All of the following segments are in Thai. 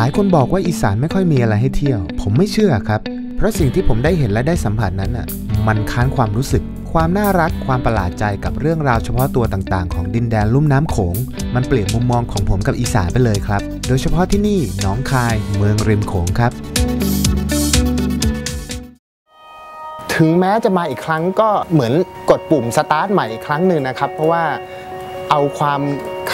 หลายคนบอกว่าอีสานไม่ค่อยมีอะไรให้เที่ยว ผมไม่เชื่อครับ เพราะสิ่งที่ผมได้เห็นและได้สัมผัสนั้นอะ มันค้านความรู้สึก ความน่ารัก ความประหลาดใจกับเรื่องราวเฉพาะตัวต่างๆ ของดินแดนลุ่มน้ำโขง มันเปลี่ยนมุมมองของผมกับอีสานไปเลยครับ โดยเฉพาะที่นี่หนองคาย เมืองริมโขงครับ ถึงแม้จะมาอีกครั้งก็เหมือนกดปุ่มสตาร์ทใหม่อีกครั้งหนึ่งนะครับ เพราะว่าเอาความ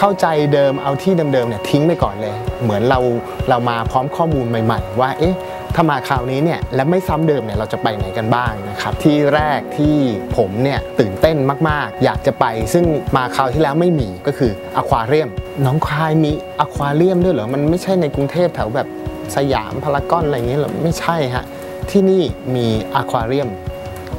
เข้าใจเดิมเอาที่เดิมๆเนี่ยทิ้งไปก่อนเลย เหมือนเราเรามาพร้อมข้อมูลใหม่ ๆ ว่าเอ๊ะถ้ามาคราวนี้เนี่ยและไม่ซ้ำเดิมเนี่ยเราจะไปไหนกันบ้างนะครับที่แรกที่ผมเนี่ยตื่นเต้นมากๆ อยากจะไปซึ่งมาคราวที่แล้วไม่มีก็คืออควาเรียมน้องคายมีอควาเรียมด้วยเหรอ มันไม่ใช่ในกรุงเทพแถวแบบสยามพารากอนอะไรอย่างเงี้ยหรอไม่ใช่ฮะที่นี่มีอควาเรียม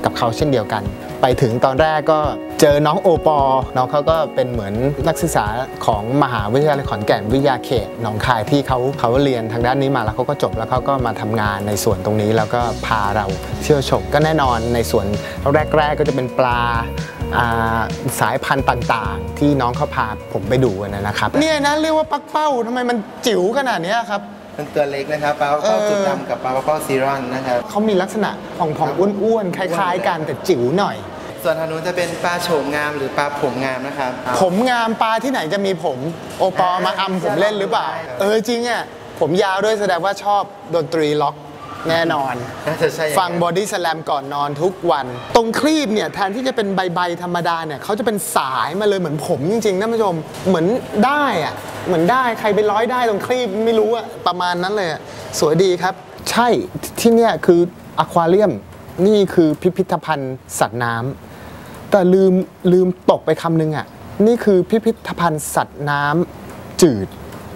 กับเขาเช่นเดียวกัน ไปถึงตอนแรกก็ เจอน้องโอปอน้องเขาก็เป็นเหมือนนักศึกษาของมหาวิทยาลัยขอนแก่นวิทยาเขตหนองคายที่เขาเขาเรียนทางด้านนี้มาแล้วเขาก็จบแล้วเขาก็มาทำงานในส่วนตรงนี้แล้วก็พาเราเที่ยวชมก็แน่นอนในส่วนแรก ๆ ก็จะเป็นปลาอ่าสายพันธุ์ต่างๆ ที่น้องเขาพาผมไปดูนะครับเนี่ยนะเรียกว่าปักเป้าทำไมมันจิ๋วขนาดเนี้ยครับเป็นตัวเล็กนะครับปลาเป้าเออจุดดำกับปลาเป้าซีรอนนะครับเขามีลักษณะผ่องๆอ้วนๆคล้าย ๆ กันแต่จิ๋วหน่อย ส่วนทางนู้นจะเป็นปลาโฉมงามหรือปลาผมงามนะครับ ผมงามปลาที่ไหนจะมีผม โอปอมาอำผมเล่นหรือเปล่า เออจริงอะผมยาวด้วยแสดงว่าชอบดนตรีล็อกแน่นอน น่าจะใช่อย่างนั้นฟังบอดี้สแลมก่อนนอนทุกวัน ตรงครีบเนี่ยแทนที่จะเป็นใบๆธรรมดาเนี่ยเขาจะเป็นสายมาเลยเหมือนผมจริงๆนะผู้ชมเหมือนได้อะเหมือนได้ใครไปร้อยได้ตรงครีบไม่รู้อะประมาณนั้นเลยอะสวยดีครับ ใช่ที่เนี่ยคืออควาเรียมนี่คือพิพิธภัณฑ์สัตว์น้ำ แต่ลืมลืมตกไปคำนึงอะ นี่คือพิพิธภัณฑ์สัตว์น้ำจืด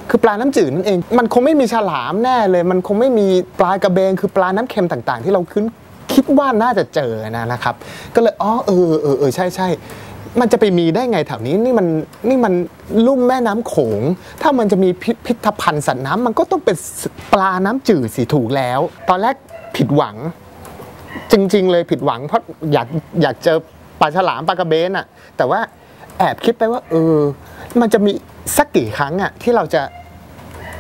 คือปลาน้ำจืดนั่นเอง มันคงไม่มีฉลามแน่เลย มันคงไม่มีปลากระเบนคือปลาน้ำเค็มต่างๆ ที่เราคุ้นคิดว่าน่าจะเจอนะนะครับ ก็เลยอ๋อเออเออเออใช่ใช่มันจะไปมีได้ไงแถวนี้นี่มันนี่มันลุ่มแม่น้ำโขง ถ้ามันจะมีพิพิธภัณฑ์สัตว์น้ำมันก็ต้องเป็นปลาน้ำจืดสิถูกแล้ว ตอนแรกผิดหวัง จริง ๆ เลยผิดหวังเพราะอยากอยากเจอ ปลาฉลามปลากระเบนอะแต่ว่าแอบคิดไปว่า เออ มันจะมีสักกี่ครั้งอะที่เราจะ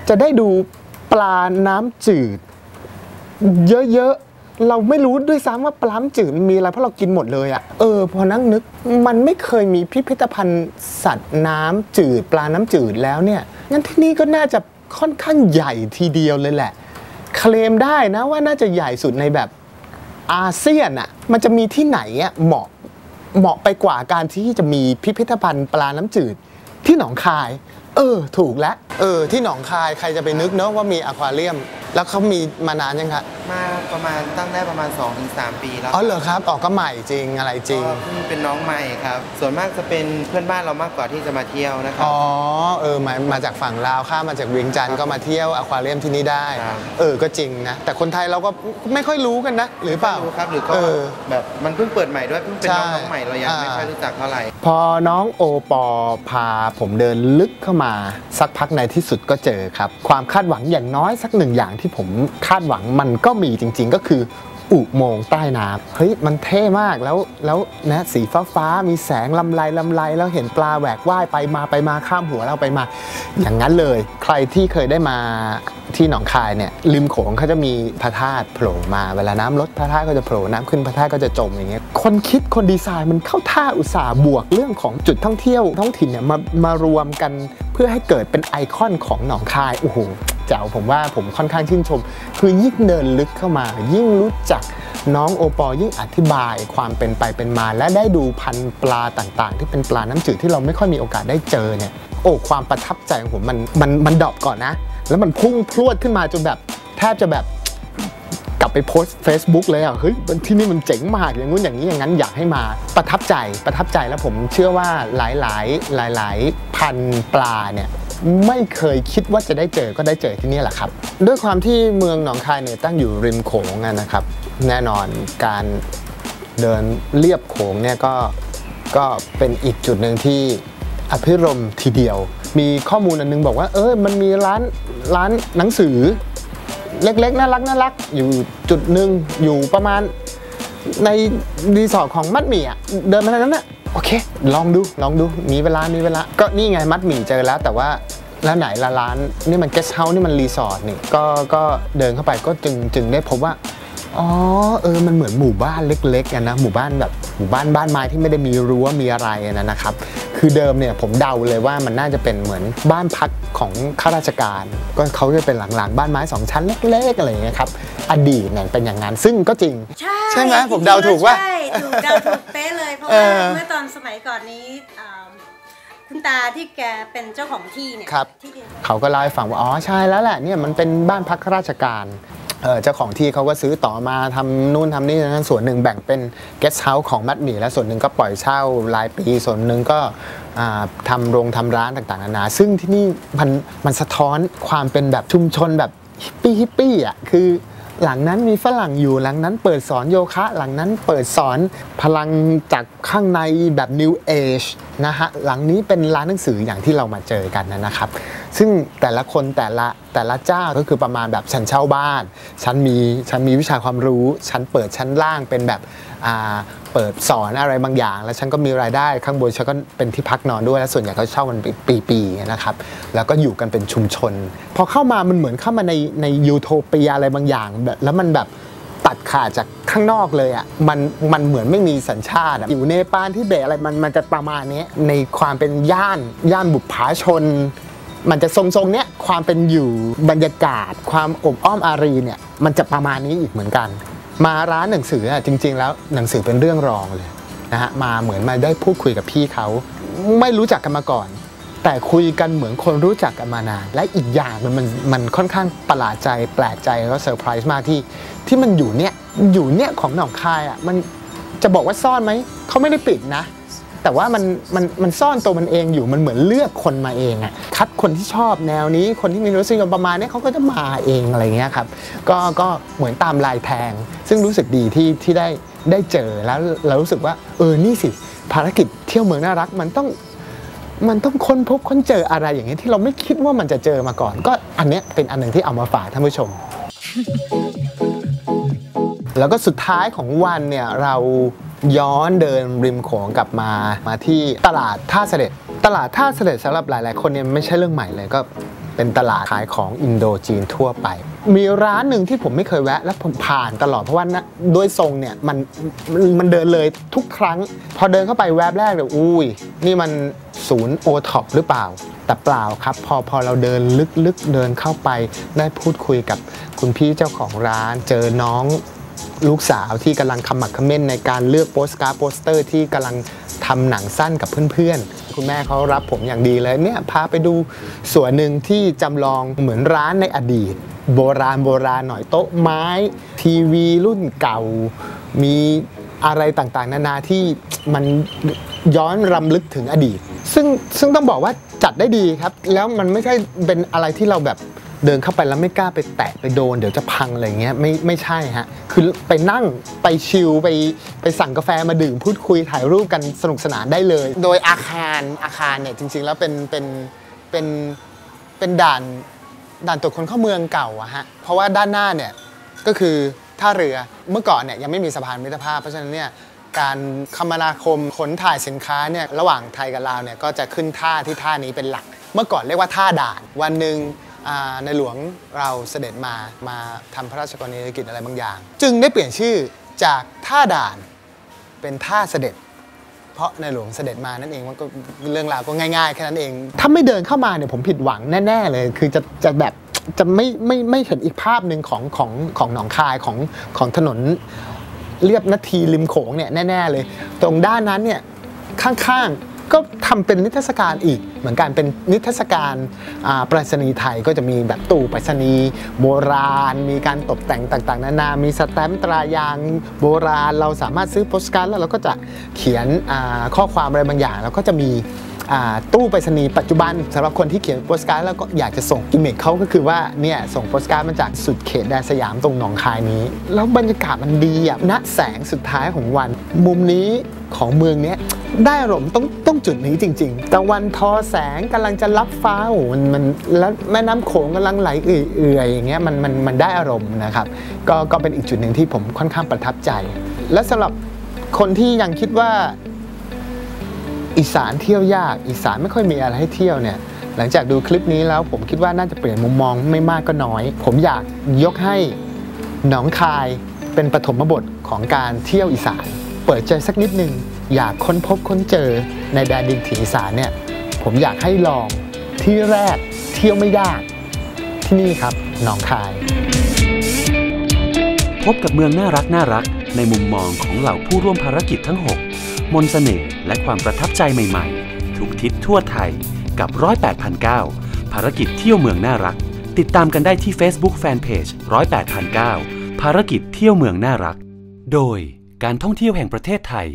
จะได้ดูปลาน้ำจืด เยอะๆเราไม่รู้ด้วยซ้ำว่าปลาน้ำจืดมันมีอะไรเพราะเรากินหมดเลยอะเออพอนั่งนึกมันไม่เคยมีพิพิธภัณฑ์สัตว์น้ำจืด ปลาน้ำจืดแล้วเนี่ยงั้นที่นี่ก็น่าจะค่อนข้างใหญ่ทีเดียวเลยแหละ เคลมได้นะว่าน่าจะใหญ่สุดในแบบอาเซียนอะมันจะมีที่ไหนอะเหมาะ เหมาะไปกว่าการที่จะมีพิพิธภัณฑ์ปลาน้ำจืดที่หนองคาย เออ ถูกแล้วเออ ที่หนองคายใครจะไปนึกเนอะว่ามีอควาเรียม แล้วเขามีมานานยังคะมาประมาณตั้งได้ประมาณ 2-3 ปีแล้วอ๋อเหรอครับออกก็ใหม่จริงอะไรจริง ก็เพิ่งเป็นน้องใหม่ครับ ส่วนมากจะเป็นเพื่อนบ้านเรามากกว่าที่จะมาเที่ยวนะครับ อ๋อเออมามาจากฝั่งลาวข้ามมาจากเวียงจันทร์ก็มาเที่ยวอควาเรียมที่นี่ได้ ครับ เออก็จริงนะ แต่คนไทยเราก็ไม่ค่อยรู้กันนะ หรือเปล่า รู้ครับหรือก็เออแบบมันเพิ่งเปิดใหม่ด้วยเพิ่งเป็นใช่น้องน้องใหม่เรายังไม่อ่า ค่อยรู้จักเท่าไหร่ พอน้องโอปอพาผมเดินลึกเข้ามา สักพักในที่สุดก็เจอครับ ความคาดหวังอย่างน้อยสักหนึ่งอย่างที่ผมคาดหวังมันก็มีจริง ๆ ก็คืออุโมงค์ใต้น้ำเฮ้ยมันเท่มากแล้วแล้วนะสีฟ้าฟ้ามีแสงลำไรลำไรแล้วเห็นปลาแหวกว่ายไปมาไปมาข้ามหัวเราไปมา อย่างนั้นเลย ใครที่เคยได้มาที่หนองคายเนี่ยริมโขงเขาจะมีพระธาตุโผล่มาเวลาน้ำลดพระธาตุก็จะโผล่น้ำขึ้นพระธาตุก็จะจมอย่างเงี้ยคนคิดคนดีไซน์มันเข้าท่าอุตสาห์บวกเรื่องของจุดท่องเที่ยวท้องถิ่นเนี่ยมามารวมกันเพื่อให้เกิดเป็นไอคอนของหนองคายโอ้โห แจ๋วผมว่าผมค่อนข้างชื่นชม คือยิ่งเดินลึกเข้ามา ยิ่งรู้จักน้องโอปอยิ่งอธิบายความเป็นไปเป็นมา และได้ดูพันธุ์ปลาต่างๆ ที่เป็นปลาน้ำจืดที่เราไม่ค่อยมีโอกาสได้เจอเนี่ยโอ้ความประทับใจของผมมันมันมันดรอปก่อนนะ แล้วมันพุ่งพรวดขึ้นมาจนแบบแทบจะแบบกลับไปโพสต์ Facebook เลยอะเฮ้ยที่นี่มันเจ๋งมากอย่างงู้นอย่างนี้อย่างนั้นอยากให้มาประทับใจประทับใจแล้วผมเชื่อว่าหลายๆ หลาย ๆ พันปลาเนี่ย ไม่เคยคิดว่าจะได้เจอก็ได้เจอที่นี่แหละครับ ด้วยความที่เมืองหนองคายเนี่ยตั้งอยู่ริมโขงนะครับ แน่นอนการเดินเลียบโขงเนี่ยก็ก็เป็นอีกจุดหนึ่งที่อภิรมทีเดียว มีข้อมูลอันนึงบอกว่า เออมันมีร้านร้านหนังสือ เล็กๆน่ารักน่ารักอยู่จุดหนึ่งอยู่ประมาณในรีสอร์ทของมัดหมี่อะเดินมาทางนั้นน่ะ โอเค ลองดูลองดูมีเวลามีเวลา ก็นี่ไงมัดหมี่เจอแล้วแต่ว่าแล้วไหนละร้านนี่มันเกสเฮาส์นี่มันรีสอร์ทนี่ก็ก็เดินเข้าไปก็จึงจึงได้พบว่าอ๋อเออมันเหมือนหมู่บ้านเล็กๆอะนะหมู่บ้านแบบหมู่บ้านบ้านไม้ที่ไม่ได้มีรั้วมีอะไรอะนะนะครับ คือเดิมเนี่ยผมเดาเลยว่ามันน่าจะเป็นเหมือนบ้านพักของข้าราชการ ก็เขาจะเป็นหลังๆ บ้านไม้สองชั้นเล็กๆอะไรอย่างเงี้ยครับอดีตเนี่ยเป็นอย่างนั้นซึ่งก็จริง ใช่ใช่ไหมผมเดาถูกว่าใช่ถูกเดาถูกเป๊ะ เลยเพราะเอว่าอเมื่อตอนสมัยก่อนนี้อ่าคุณตาที่แกเป็นเจ้าของที่เนี่ยครับที่ดินเขาก็เล่าให้ฟังว่าอ๋อใช่แล้วแหละเนี่ยมันเป็นบ้านพักข้าราชการเออเจ้าของที่เขาก็ซื้อต่อมาทำนู่นทำนี่นั้นส่วนหนึ่งแบ่งเป็นเกสต์เฮาส์ของมัดหมี่และส่วนหนึ่งก็ปล่อยเช่ารายปี ส่วนหนึ่งก็อ่าทำโรงทำร้านต่างๆนานาซึ่งที่นี่มันมันสะท้อนความเป็นแบบชุมชนแบบฮิปปี้ฮิปปี้อะคือ หลังนั้นมีฝรั่งอยู่หลังนั้นเปิดสอนโยคะ หลังนั้นเปิดสอนพลังจากข้างในแบบ New Age นะฮะหลังนี้เป็นร้านหนังสืออย่างที่เรามาเจอกันนะครับ ซึ่งแต่ละคนแต่ละแต่ละเจ้าก็คือประมาณแบบฉันเช่าบ้าน ฉันมีฉันมีวิชาความรู้ ฉันเปิดชั้นล่างเป็นแบบอ่าเปิดสอนอะไรบางอย่าง แล้วฉันก็มีรายได้ข้างบนฉันก็เป็นที่พักนอนด้วย แล้วส่วนใหญ่เขาเช่ามันปีๆนะครับ แล้วก็อยู่กันเป็นชุมชน พอเข้ามามันเหมือนเข้ามาในในยูโทเปียอะไรบางอย่างแบบแล้วมันแบบตัดขาดจากข้างนอกเลยอะมันมันเหมือนไม่มีสัญชาติอยู่เนปาลที่เบตอะไรมันมันจะประมาณนี้ในความเป็นย่านย่านบุปผาชน มันจะทรงๆเนี้ยความเป็นอยู่บรรยากาศ ความอบอ้อมอารีเนี่ยมันจะประมาณนี้อีกเหมือนกัน มาร้านหนังสืออะจริง ๆ แล้วหนังสือเป็นเรื่องรองเลยนะฮะมาเหมือนมาได้พูดคุยกับพี่เขาไม่รู้จักกันมาก่อน แต่คุยกันเหมือนคนรู้จักกันมานาน และอีกอย่างมันมันมันค่อนข้างประหลาดใจแปลกใจแล้วก็เซอร์ไพรส์มากที่ที่มันอยู่เนี่ยอยู่เนี่ยของหนองคายอะมันจะบอกว่าซ่อนไหมเขาไม่ได้ปิดนะ แต่ว่ามันมันมันซ่อนตัวมันเองอยู่มันเหมือนเลือกคนมาเองอะคัดคนที่ชอบแนวนี้คนที่มีรสนิยมประมาณนี้เขาก็จะมาเองอะไรเงี้ยครับก็ก็เหมือนตามลายแทง ซึ่งรู้สึกดีที่ที่ได้ได้เจอแล้วเรารู้สึกว่าเออนี่สิภารกิจเที่ยวเมืองน่ารักมันต้องมันต้องค้นพบค้นเจออะไรอย่างเงี้ยที่เราไม่คิดว่ามันจะเจอมาก่อน ก็อันเนี้ยเป็นอันหนึ่งที่เอามาฝากท่านผู้ชม แล้วก็สุดท้ายของวันเนี่ยเรา ย้อนเดินริมโขงกลับมามาที่ตลาดท่าเสด็จ ตลาดท่าเสด็จสำหรับหลาย ๆ คนเนี่ยไม่ใช่เรื่องใหม่เลยก็เป็นตลาดขายของอินโดจีนทั่วไป มีร้านหนึ่งที่ผมไม่เคยแวะ และผมผ่านตลอดเพราะว่านะด้วยทรงเนี่ยมันมันเดินเลยทุกครั้ง พอเดินเข้าไปแวบแรกเลยวอุ้ยนี่มันศูนย์โอท็อปหรือเปล่า แต่เปล่าครับ พอพอเราเดินลึกๆเดินเข้าไปได้พูดคุยกับคุณพี่เจ้าของร้าน เจอน้อง ลูกสาวที่กำลังขมักเขม้นในการเลือกโปสการ์ดโปสเตอร์ที่กำลังทำหนังสั้นกับเพื่อนๆ คุณแม่เขารับผมอย่างดีเลยเนี่ยพาไปดูส่วนหนึ่งที่จำลองเหมือนร้านในอดีต โบราณโบราณหน่อยโต๊ะไม้ ทีวีรุ่นเก่า มีอะไรต่างๆ นานาที่มันย้อนรำลึกถึงอดีต ซึ่งซึ่งต้องบอกว่าจัดได้ดีครับ แล้วมันไม่ใช่เป็นอะไรที่เราแบบ เดินเข้าไปแล้วไม่กล้าไปแตะไปโดน เดี๋ยวจะพังอะไรเงี้ยไม่ไม่ใช่ฮะคือไปนั่งไปชิลไปไปสั่งกาแฟมาดื่มพูดคุยถ่ายรูปกันสนุกสนานได้เลย โดยอาคารอาคารเนี่ยจริง ๆ แล้วเป็นเป็นเป็นเป็นด่านด่านตรวจคนเข้าเมืองเก่าอะฮะเพราะว่าด้านหน้าเนี่ยก็คือท่าเรือเมื่อก่อนเนี่ยยังไม่มีสะพานมิตรภาพ เพราะฉะนั้นเนี่ยการคมนาคมขนถ่ายสินค้าเนี่ยระหว่างไทยกับลาวเนี่ยก็จะขึ้นท่าที่ท่านี้เป็นหลัก เมื่อก่อนเรียกว่าท่าด่าน วันหนึ่ง ในหลวงเราเสด็จมามาทำพระราชกรณียกิจอะไรบางอย่าง จึงได้เปลี่ยนชื่อจากท่าด่านเป็นท่าเสด็จ เพราะในหลวงเสด็จมานั่นเองมันก็เรื่องราวก็ง่ายๆแค่นั้นเอง ถ้าไม่เดินเข้ามาเนี่ยผมผิดหวังแน่ๆเลย คือจะจะแบบจะไม่ไม่ไม่เห็นอีกภาพหนึ่งของของของหนองคายของของถนนเรียบนาทีริมโขงเนี่ยแน่ ๆ เลย ตรงด้านนั้นเนี่ยข้างๆ ก็ทำเป็นนิทรรศการอีก เหมือนกันเป็นนิทรรศการาปรษณีย์ไทยก็จะมีแบบตู้ปรษณีย์โบราณ มีการตกแต่งต่างๆ นานา มีสแตมป์ตรายางโบราณ เราสามารถซื้อโปสการ์ดแล้วเราก็จะเขียนข้อความอะไรบางอย่าง แล้วก็จะมีตู้ไปรษณีย์ปัจจุบันสำหรับคนที่เขียนโปสการ์ดแล้วก็อยากจะส่งกิมเมคเขาก็คือว่าเนี่ยส่งโปสการ์ดมาจากสุดเขตแดนสยามตรงหนองคายนี้ แล้วบรรยากาศมันดีอะณแสงสุดท้ายของวัน มุมนี้ของเมืองเนี้ย ได้อารมณ์ต้องต้องจุดนี้จริงๆตะวันทอแสงกำลังจะรับฟ้าโอ้โหมันมันแล้วแม่น้ำโขงกำลังไหลเอื่อยๆอย่างเงี้ยมันมันมันได้อารมณ์นะครับ ก็ก็เป็นอีกจุดหนึ่งที่ผมค่อนข้างประทับใจ และสำหรับคนที่ยังคิดว่าอีสานเที่ยวยาก อีสานไม่ค่อยมีอะไรให้เที่ยวเนี่ยหลังจากดูคลิปนี้แล้วผมคิดว่าน่าจะเปลี่ยนมุมมองไม่มากก็น้อย ผมอยากยกให้หนองคายเป็นปฐมบทของการเที่ยวอีสาน เปิดใจสักนิดหนึ่งอยากค้นพบค้นเจอในแดนดินถิ่นอีสานเนี่ยผมอยากให้ลองที่แรกเที่ยวไม่ยาก ที่นี่ครับหนองคาย พบกับเมืองน่ารักน่ารัก ในมุมมองของเหล่าผู้ร่วมภารกิจทั้ง 6 มนสเสน่ห์และความประทับใจใหม่ๆ ทุกทิศทั่วไทยกับร้อยแปดพันเภารกิจเที่ยวเมืองน่ารัก ติดตามกันได้ที่ Facebook Fanpage ร้อยแปดพันภารกิจเที่ยวเมืองน่ารัก โดย การท่องเที่ยวแห่งประเทศไทย